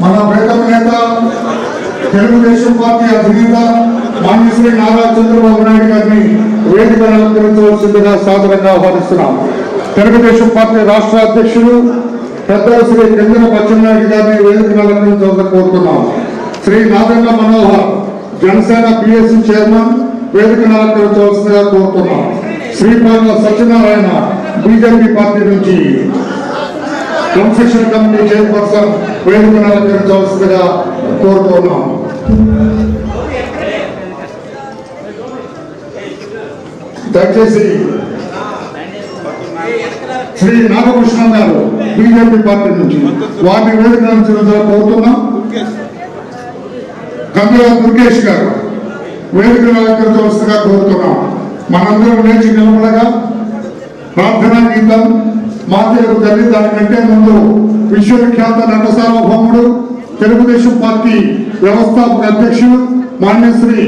మన ప్రేతమ నేత తెలుగుదేశం పార్టీ అధినేత మాన్య శ్రీ నారా చంద్రబాబు నాయుడు గారిని వేదిక అలంకరించవలసిందిగా సాదరంగా ఆహ్వానిస్తున్నాం. తెలుగుదేశం పార్టీ రాష్ట్ర అధ్యక్షుడు పెద్దల శ్రీ చంద్ర పచ్చెన్నాయుడు గారిని వేదిక అలంకరించవలసి కోరుతున్నాం. శ్రీ నాదన్న మనోహర్ జనసేన పిఎస్సి చైర్మన్ వేదిక అలంకరించవలసిందిగా కోరుతున్నాం. శ్రీపాద సత్యనారాయణ బీజేపీ పార్టీ నుంచి. కన్స్ట్రక్షన్ కమిటీ చైర్పర్సన్ వేదికను అలంకరించవలసిందిగా కోరుతున్నాం. దయచేసి శ్రీ నాగకృష్ణ గారు బీజేపీ పార్టీ నుంచి వారిని వేదిక అలంకరించవలసిందిగా కోరుతున్నాం. కందుల దుర్గేష్ గారు వేడుకలు అలంకరించవలసిందిగా కోరుతున్నాం. మనందరం లేచి నిలబడగా మాతయ్యకు తల్లి దానికంటే ముందు విశ్వవిఖ్యాత నట సార్వభౌముడు తెలుగుదేశం పార్టీ వ్యవస్థాపక అధ్యక్షులు మాన్యశ్రీ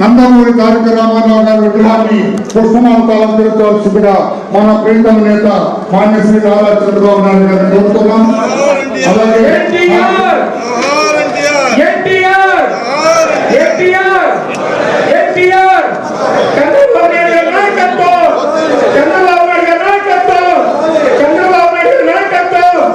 నందమూరి తారక రామారావు గారి విగ్రహాన్ని పుష్పమాలతో కూడా మన ప్రియతమ నేత మాన్యశ్రీ నారా చంద్రబాబు నాయుడు గారిని కోరుతున్నాం. అలాగే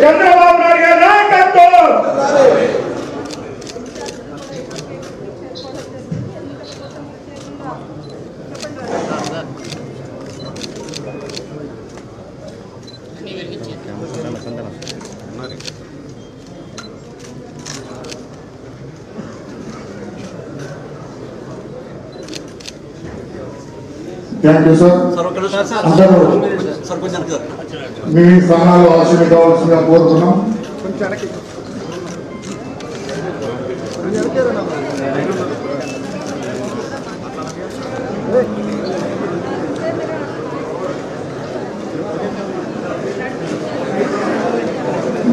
చంద్రబాబు నాయుడు గారి నాయకత్వం థ్యాంక్ యూ సార్ అందరూ మీ స్థానాలు ఆశీర్వదించవలసిందిగా కోరుతున్నాం.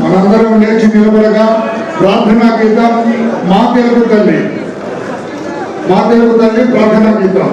మనందరం లేచి నిలబడగా ప్రార్థనా గీతం మా తెలుగు తల్లి. మా తెలుగు తల్లి ప్రార్థనా గీతం.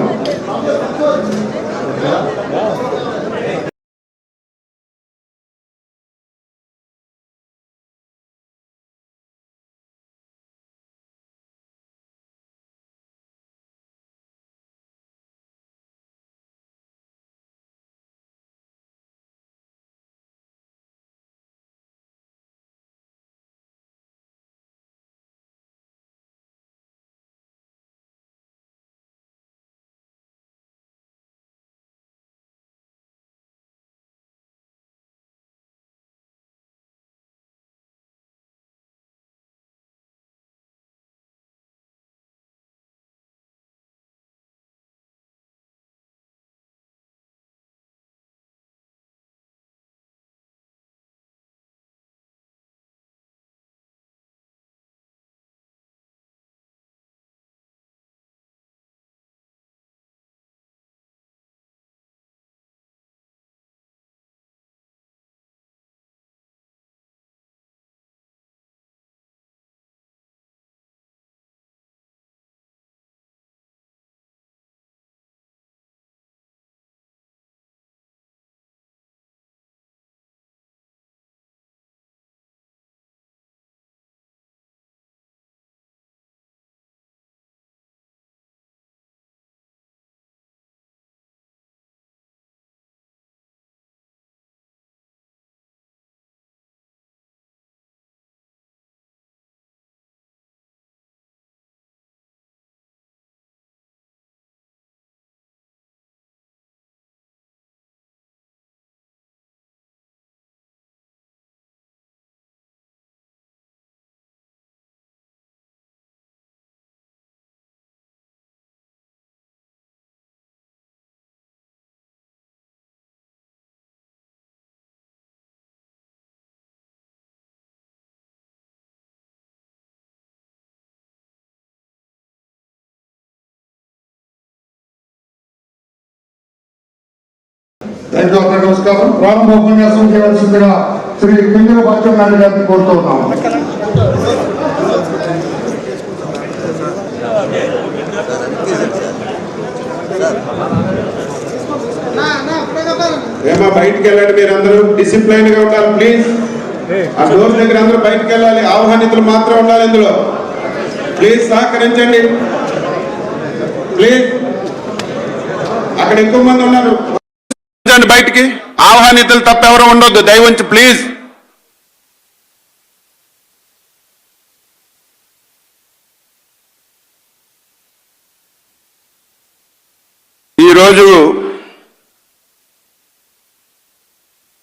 థ్యాంక్ నమస్కారం. ప్రారంభ ఉపన్యాసం చేయవలసిందిగా శ్రీ కింజల బాధ్యం నాయుడు గారిని కోరుతూ ఉన్నాం ఏమా బయటికి వెళ్ళండి మీరు అందరూ డిసిప్లైన్గా ఉండాలి ప్లీజ్. ఆ డోర్ దగ్గర అందరూ బయటికి వెళ్ళాలి. ఆహ్వానితులు మాత్రం ఉండాలి ఇందులో. ప్లీజ్ సహకరించండి. ప్లీజ్. అక్కడ ఎక్కువ మంది ఉన్నారు. రండి బయటికి. ఆహ్వానితులు తప్ప ఎవరు ఉండొద్దు. దయవంచి ప్లీజ్. ఈరోజు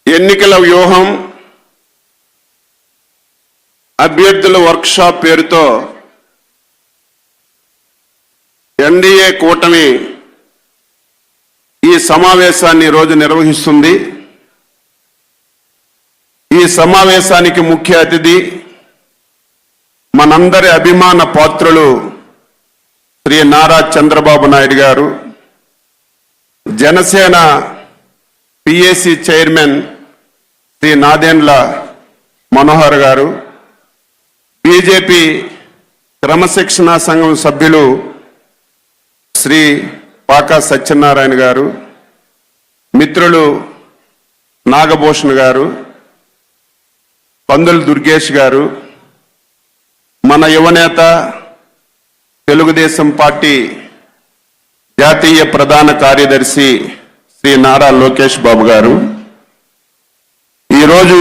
ఎన్నికల వ్యూహం అభ్యర్థుల వర్క్షాప్ పేరుతో ఎన్డీఏ కూటమి ఈ సమావేశాన్ని రోజు నిర్వహిస్తుంది. ఈ సమావేశానికి ముఖ్య అతిథి మనందరి అభిమాన పాత్రులు Shri Nara Chandrababu Naidu garu Janasena PAC chairman Shri Nadendla Manohar garu BJP క్రమశిక్షణా సంఘం సభ్యులు శ్రీ పాకా సత్యనారాయణ గారు మిత్రులు నాగభూషణ్ గారు పందుల దుర్గేష్ గారు మన యువనేత తెలుగుదేశం పార్టీ జాతీయ ప్రధాన కార్యదర్శి శ్రీ నారా లోకేష్ బాబు గారు. ఈరోజు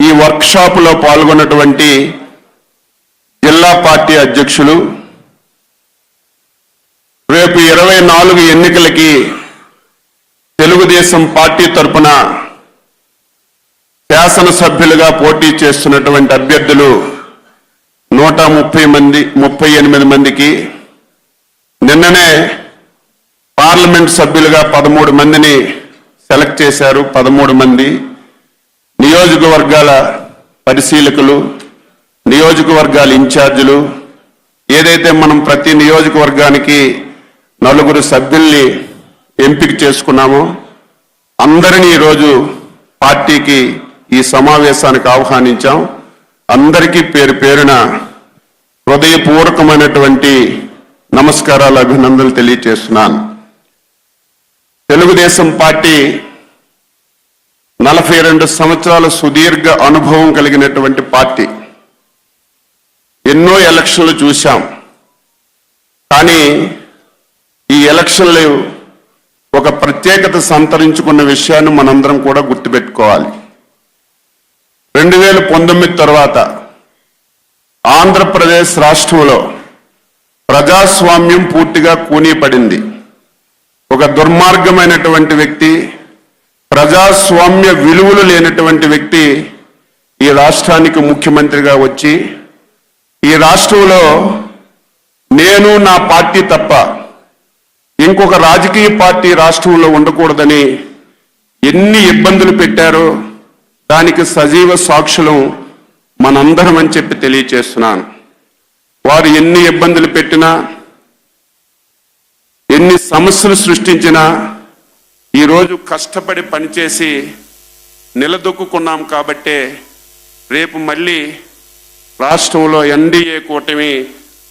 ఈ వర్క్షాప్లో పాల్గొన్నటువంటి జిల్లా పార్టీ అధ్యక్షులు రేపు ఇరవై నాలుగు ఎన్నికలకి తెలుగుదేశం పార్టీ తరపున శాసనసభ్యులుగా పోటీ చేస్తున్నటువంటి అభ్యర్థులు నూట ముప్పై మంది ముప్పై ఎనిమిది మందికి నిన్ననే పార్లమెంట్ సభ్యులుగా పదమూడు మందిని సెలెక్ట్ చేశారు. పదమూడు మంది నియోజకవర్గాల పరిశీలకులు నియోజకవర్గాల ఇన్ఛార్జీలు. ఏదైతే మనం ప్రతి నియోజకవర్గానికి నలుగురు సభ్యుల్ని ఎంపిక చేసుకున్నాము. అందరినీ ఈరోజు పార్టీకి ఈ సమావేశానికి ఆహ్వానించాం. అందరికీ పేరు పేరున హృదయపూర్వకమైనటువంటి నమస్కారాలు అభినందనలు తెలియజేస్తున్నాను తెలుగుదేశం పార్టీ నలభై రెండు సంవత్సరాల సుదీర్ఘ అనుభవం కలిగినటువంటి పార్టీ. ఎన్నో ఎలక్షన్లు చూశాం. కానీ ఈ ఎలక్షన్లు ఒక ప్రత్యేకత సంతరించుకున్న విషయాన్ని మనందరం కూడా గుర్తుపెట్టుకోవాలి. రెండు వేల పంతొమ్మిది తర్వాత ఆంధ్రప్రదేశ్ రాష్ట్రంలో ప్రజాస్వామ్యం పూర్తిగా కూనీపడింది. ఒక దుర్మార్గమైనటువంటి వ్యక్తి ప్రజాస్వామ్య విలువలు లేనటువంటి వ్యక్తి ఈ రాష్ట్రానికి ముఖ్యమంత్రిగా వచ్చి ఈ రాష్ట్రంలో నేను నా పార్టీ తప్ప ఇంకొక రాజకీయ పార్టీ రాష్ట్రంలో ఉండకూడదని ఎన్ని ఇబ్బందులు పెట్టారో దానికి సజీవ సాక్షులం మనందరం అని చెప్పి తెలియచేస్తున్నాను. వారు ఎన్ని ఇబ్బందులు పెట్టినా ఎన్ని సమస్యలు సృష్టించినా ఈరోజు కష్టపడి పనిచేసి నిలదొక్కున్నాం కాబట్టే రేపు మళ్ళీ రాష్ట్రంలో ఎన్డీఏ కూటమి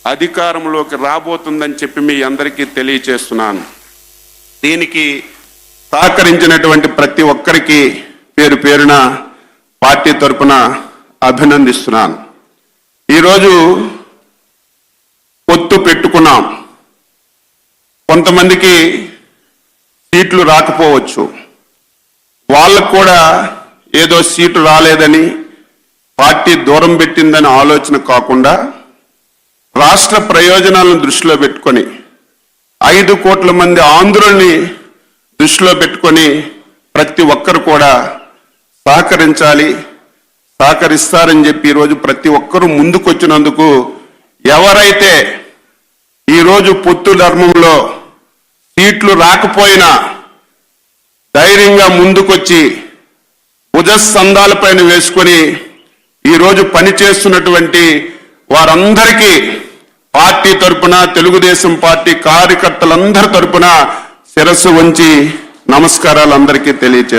అధికారంలోకి రాబోతుందని చెప్పి మీ అందరికీ తెలియచేస్తున్నాను. దీనికి సహకరించినటువంటి ప్రతి ఒక్కరికి పేరు పేరున పార్టీ తరపున అభినందిస్తున్నాను. ఈరోజు పొత్తు పెట్టుకున్నాం. కొంతమందికి సీట్లు రాకపోవచ్చు. వాళ్ళకు కూడా ఏదో సీటు రాలేదని పార్టీ దూరం పెట్టిందని ఆలోచన కాకుండా రాష్ట్ర ప్రయోజనాలను దృష్టిలో పెట్టుకొని ఐదు కోట్ల మంది ఆంధ్రుల్ని దృష్టిలో పెట్టుకొని ప్రతి ఒక్కరు కూడా సహకరించాలి సహకరిస్తారని చెప్పి ఈరోజు ప్రతి ఒక్కరూ ముందుకొచ్చినందుకు ఎవరైతే ఈరోజు పొత్తు ధర్మంలో సీట్లు రాకపోయినా ధైర్యంగా ముందుకొచ్చి భుజస్కంధాలపైన వేసుకొని ఈరోజు పనిచేస్తున్నటువంటి వారందరికీ పార్టీ తరపున తెలుగుదేశం పార్టీ కార్యకర్తలందరి తరపున శిరస్సు వంచి నమస్కారాలు అందరికీ తెలియచేస్తున్నాను